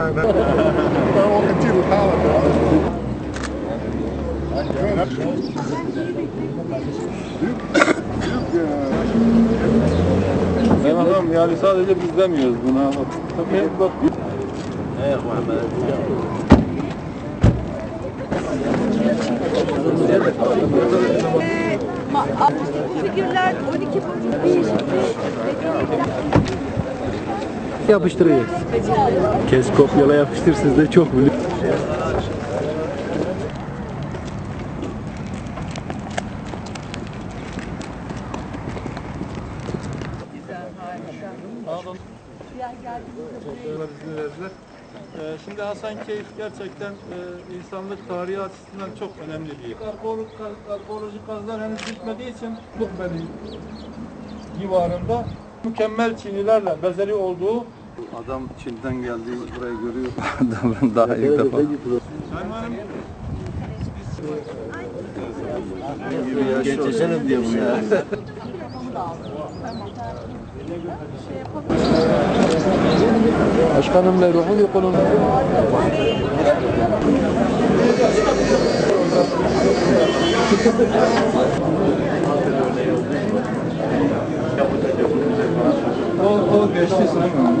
kind of they're all computer powered. Ben adam yani sadece biz demiyoruz buna. Bak, tabii bak. Evet, Muhammed. figürler 12 boyutlu değişikliği Yapıştırıyor. Kes kopyala yapıştır siz de çok. Ee, şimdi Hasankeyf gerçekten e, insanlık tarihi açısından çok önemli bir yer. Arkeolojik, arkeolojik kazılar henüz bitmediği için Lukbeli civarında mükemmel çinilerle bezeli olduğu Adam Çin'den geldi burayı görüyor. ben daha ilk defa. Geçesene diye bunu ya. Başkanım ve ruhun yokunun. o, o geçti sayın.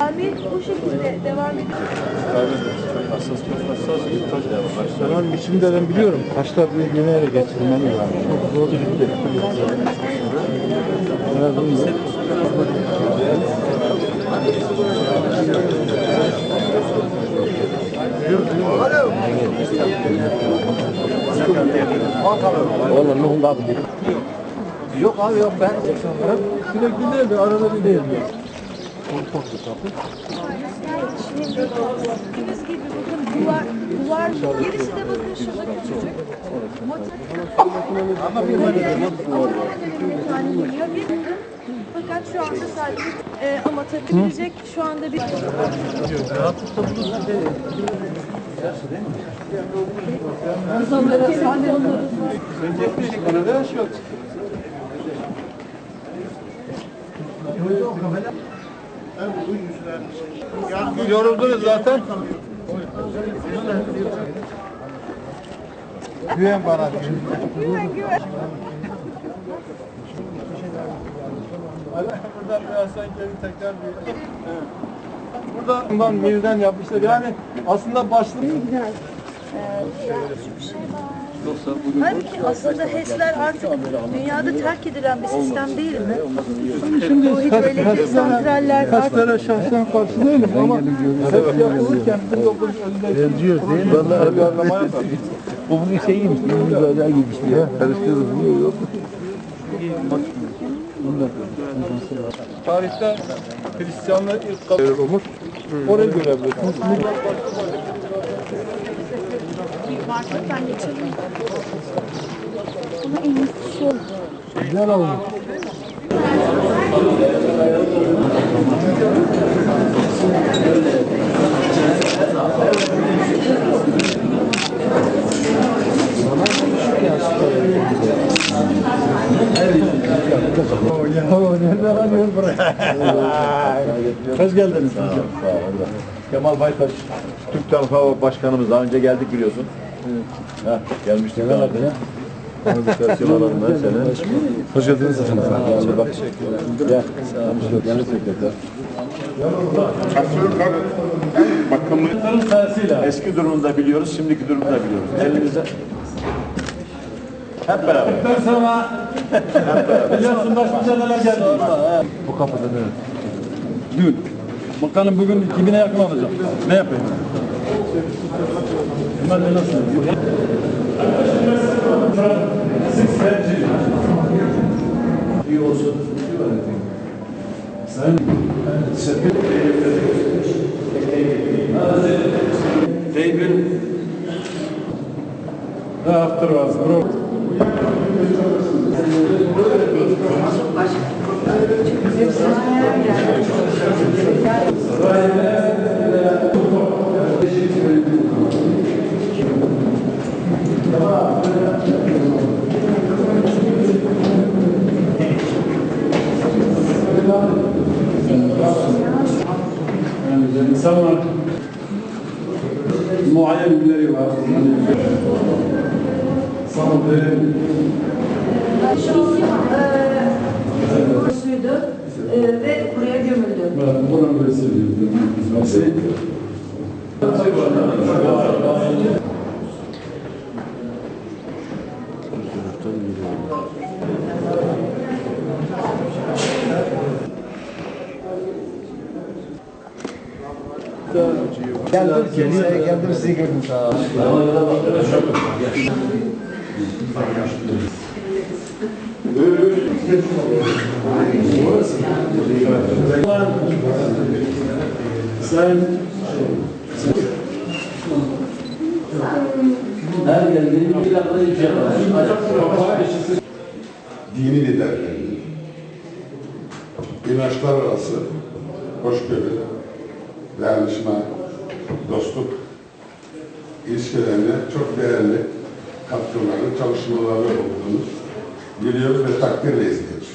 Yani bu şekilde devam ediyor. Hassas, hassas bir taş ya. Başlar. Tamam biçimde ben biliyorum. Taşlar bir yeni ele getirmeli yani. Çok zor bir şey. Evet, bunu- Oğlum Nuh'un adı bu. Yok abi yok ben. Sürekli değil de arada bir değil. Gördüğünüz gibi bakın duvar, duvar gerisi de bakın şurada küçücük. Ama bir geliyor. Bir fakat şu anda sadece e, ama takılabilecek şu anda bir Yoruldunuz zaten. Güven bana. güven güven. Burada bir Hasankeyf'i tekrar bir... Evet. Burada bundan mirden yapmışlar. Yani aslında başlık... Halbuki aslında HES'ler artık dünyada terk edilen bir sistem değil mi? Şimdi Bu hidroelektrik santraller Kaçlara şahsen karşı değilim ama hep yapılırken 1950'de Benziyor değil mi? Vallahi bir anlama yapar. Bu bugün şeyiymiş. Bugün güzel giymiş diye. Karıştırdım. Yok. Tarihte Hristiyanlığı ilk kabul. Orayı görebilirsiniz. Güzel olmuş. Nereden alıyor buraya? Hoş geldiniz. Kemal Baytaş, Türk Tarım Hava Başkanımız daha önce geldik biliyorsun. Ha, gelmiştik. Komünikasyon alanında sene. Hoş geldiniz efendim. Yani bak, gel. Eski durumunu da biliyoruz, şimdiki durumunu da biliyoruz. Elinize hep beraber. Biliyorsun başımıza neler geldi. Bu kapıda evet. Dün. Bakalım bugün 2000'e yakın olacak. Ne yapayım? Bunlar ne nasıl? İyi olsun. Sayın Serpil David Ne yaptır vazda? Yani insanlar muayyen günleri var. Yani, sağlıkları suydu e, ve buraya gömüldü. Ben buranın vesiliydi. Geldim, kimseye geldim sizi gördüm sağ olun. Sen her geldiğin bir dakika var. Dini liderlerini, inançlar arası hoşgörü, dayanışma, dostluk ilişkilerine çok değerli katkıları, çalışmaları olduğunu biliyoruz ve takdirle izliyoruz.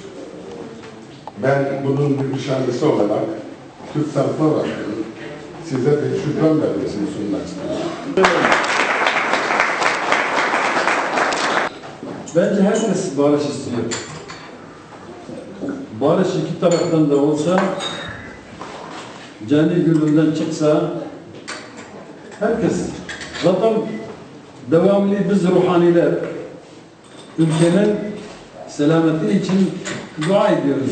Ben bunun bir nişanlısı olarak Türk tarafı olarak size bir şükran belgesini sunmak istiyorum. Bence herkes barış istiyor. Barış iki taraftan da olsa, canı gönülden çıksa, herkes, zaten devamlı biz ruhaniler, ülkenin selameti için dua ediyoruz.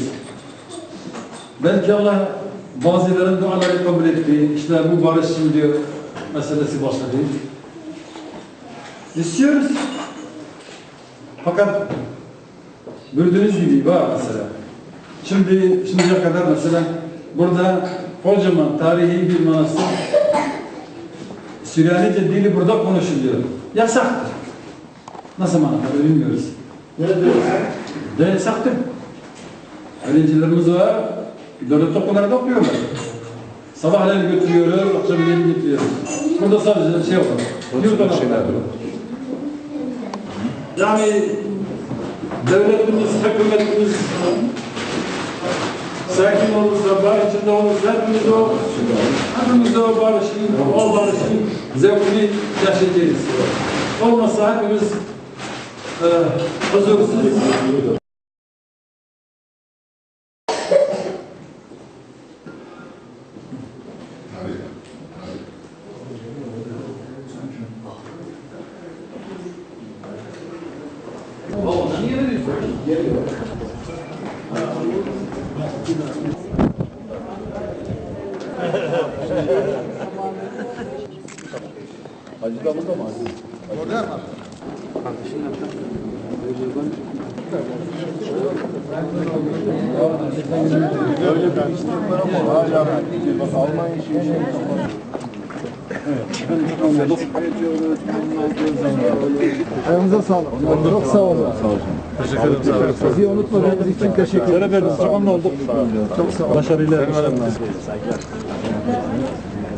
Belki Allah bazıların duaları kabul etti. İşte bu barış şimdi meselesi başladı. İstiyoruz. Fakat gördüğünüz gibi var mesela. Şimdi şimdiye kadar mesela burada kocaman tarihi bir manastır Süryanice dili burada konuşuluyor. Yasaktır. Nasıl manastır bilmiyoruz. De yasaktır. Öğrencilerimiz var. Devlet okullarda okuyorlar. Sabahleyin götürüyorlar, akşamleyin getiriyorlar. Burada sadece şey var. Yurt okulları. Yani devletimiz, hükümetimiz sakin olursa, barış içinde olursa hepimiz o, hepimiz o barışın, o barışın zevkini yaşayacağız. Olmazsa hepimiz e, huzursuzuz. Hacı da burada mı? Öyle ben istiyorum ama hala bak Almanya işi şey Ayağınıza sağlık. Çok sağ olun. Teşekkür ederim. Sağ olun. Sizi unutmadığınız için teşekkür ederim. Çok memnun olduk. Çok sağ olun. Başarıyla. Başarıyla.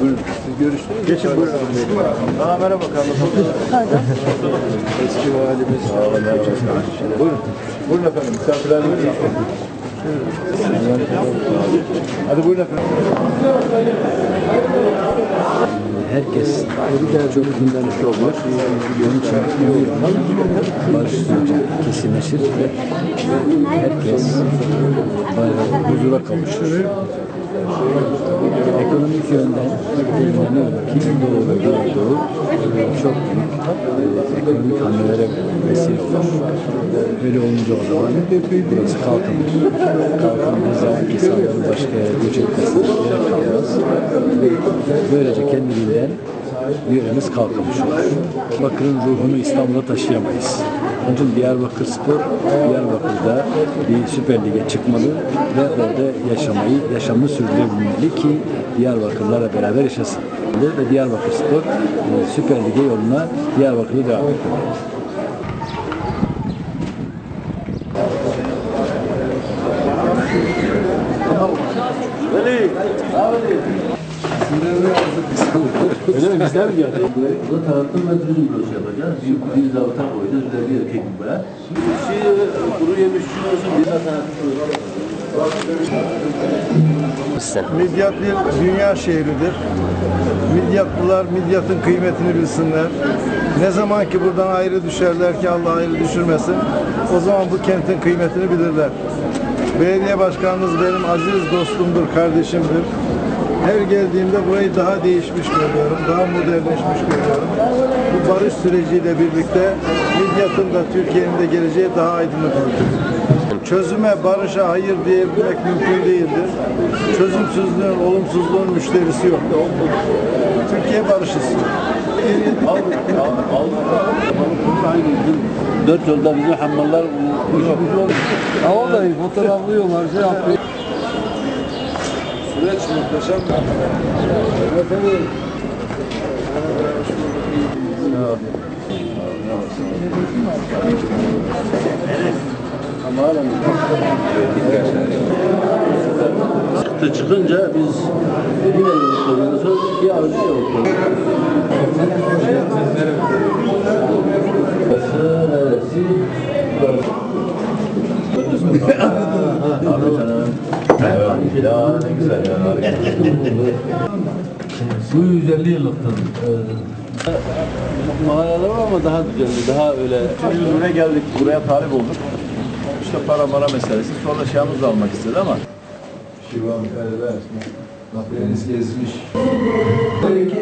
Buyurun. Siz görüştünüz. Geçin buyurun. Aa, merhaba kardeşim. Eski valimiz. Olun. merhaba. Buyurun. Buyurun efendim. Misafirlerimiz. Hadi buyurun efendim. herkes çok dinlenmiş olur. Onun için barış süreci kesinleşir ve herkes huzura kavuşur. Ekonomik yönden inanıyorum ki Doğu ve Güneydoğu e, çok büyük e, ekonomik hamlelere vesile olur. Öyle olunca o zaman burası kalkınır. Kalkındığı zaman insanların başka yere göç etmesine gerek kalmaz. Böylece kendiliğinden yöremiz kalkınmış olur. Bakır'ın ruhunu İstanbul'a taşıyamayız. Onun için Diyarbakır Spor, Diyarbakır'da bir Süper Lig'e çıkmalı ve orada yaşamayı, yaşamını sürdürebilmeli ki Diyarbakırlarla beraber yaşasın. Ve Diyarbakır Spor e, Süper Lig'e yoluna Diyarbakır'da devam etmeli. Öyle mi? Bizler mi geldik? Burada tanıtım ve turizm bürosu yapacağız. Büyük bir zabıta koyacağız. Bir de bir erkek bir bayan. Şey, kuru yemiş olsun. Bir de tanıtım Midyat bir dünya şehridir. Midyatlılar Midyat'ın kıymetini bilsinler. Ne zaman ki buradan ayrı düşerler ki Allah ayrı düşürmesin, o zaman bu kentin kıymetini bilirler. Belediye başkanımız benim aziz dostumdur, kardeşimdir. Her geldiğimde burayı daha değişmiş görüyorum, daha modernleşmiş görüyorum. Bu barış süreciyle birlikte Midyat'ın da Türkiye'nin de geleceği daha aydınlık olacak. Çözüme, barışa hayır diyebilmek mümkün değildir. Çözümsüzlüğün, olumsuzluğun müşterisi yok. Türkiye barış istiyor. Dört yolda bizim hammallar işimiz oldu. Ha vallahi fotoğraflıyorlar, şey yapıyor. Süreç muhteşem. Evet, evet. Çıktı çıkınca biz yine yolda sonra bir avcı Ya ne güzel ya. Bu 150 yıllıktır. Mahalle var ama daha düzenli, daha öyle. Buraya geldik, buraya talip olduk. İşte para mara meselesi. Sonra şeyimizi almak istedi ama. Şivan, Feride, Deniz gezmiş.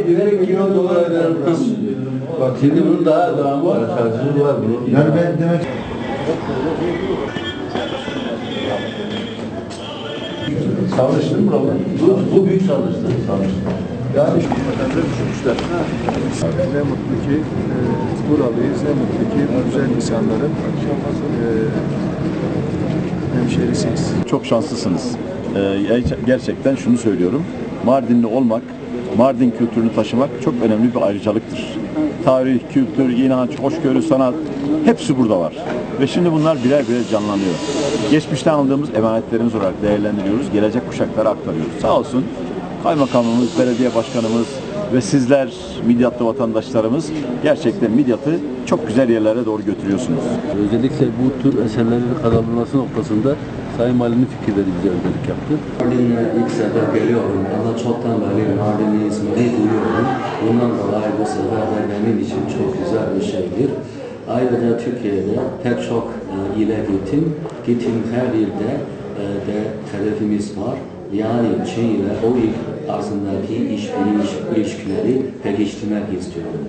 Birer kilo dolar eder Bak şimdi bunun daha devamı var, karşılığı var. Yani ben demek Sarnıç değil mi buralar? Bu, bu büyük sarnıçtı. Sarnıç. Yani şu vatandaşlar düşünmüşler. Ne mutlu ki e, buralıyız, ne mutlu ki bu güzel insanların e, hemşerisiyiz. Çok şanslısınız. Ee, gerçekten şunu söylüyorum. Mardinli olmak, Mardin kültürünü taşımak çok önemli bir ayrıcalıktır. Tarih, kültür, inanç, hoşgörü, sanat hepsi burada var. Ve şimdi bunlar birer birer canlanıyor. Geçmişten aldığımız emanetlerimiz olarak değerlendiriyoruz. Gelecek kuşaklara aktarıyoruz. Sağ olsun kaymakamımız, belediye başkanımız ve sizler Midyatlı vatandaşlarımız gerçekten Midyat'ı çok güzel yerlere doğru götürüyorsunuz. Özellikle bu tür eserlerin kazanılması noktasında Sayın Valinin fikirleri bize önderlik yaptı. Mardin'e ilk sefer geliyorum ama çoktan beri Mardin'i ismini duyuyorum. Bundan dolayı bu sefer de benim için çok güzel bir şeydir. Ayrıca Türkiye'de pek çok e, ile gittim. Gittim her ilde e, de hedefimiz var. Yani Çin ile o il arasındaki işbirliği ilişkileri pekiştirmek istiyorum.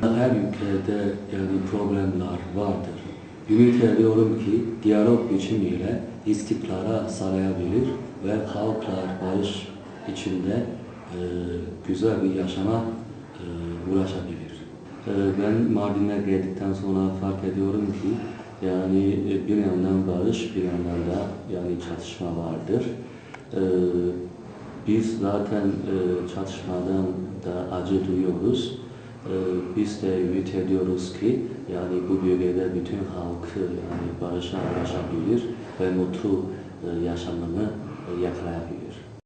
Her ülkede yani problemler vardır. Ümit ediyorum ki diyalog biçimiyle istikrara sağlayabilir ve halklar barış içinde e, güzel bir yaşama e, ulaşabilir. E, ben Mardin'e geldikten sonra fark ediyorum ki yani e, bir yandan barış, bir yandan da yani çatışma vardır. E, biz zaten e, çatışmadan da acı duyuyoruz. Ee, Biz de ümit ediyoruz ki yani bu bölgede bütün halk yani barışa ulaşabilir ve mutlu e, yaşamını e, yakalayabilir.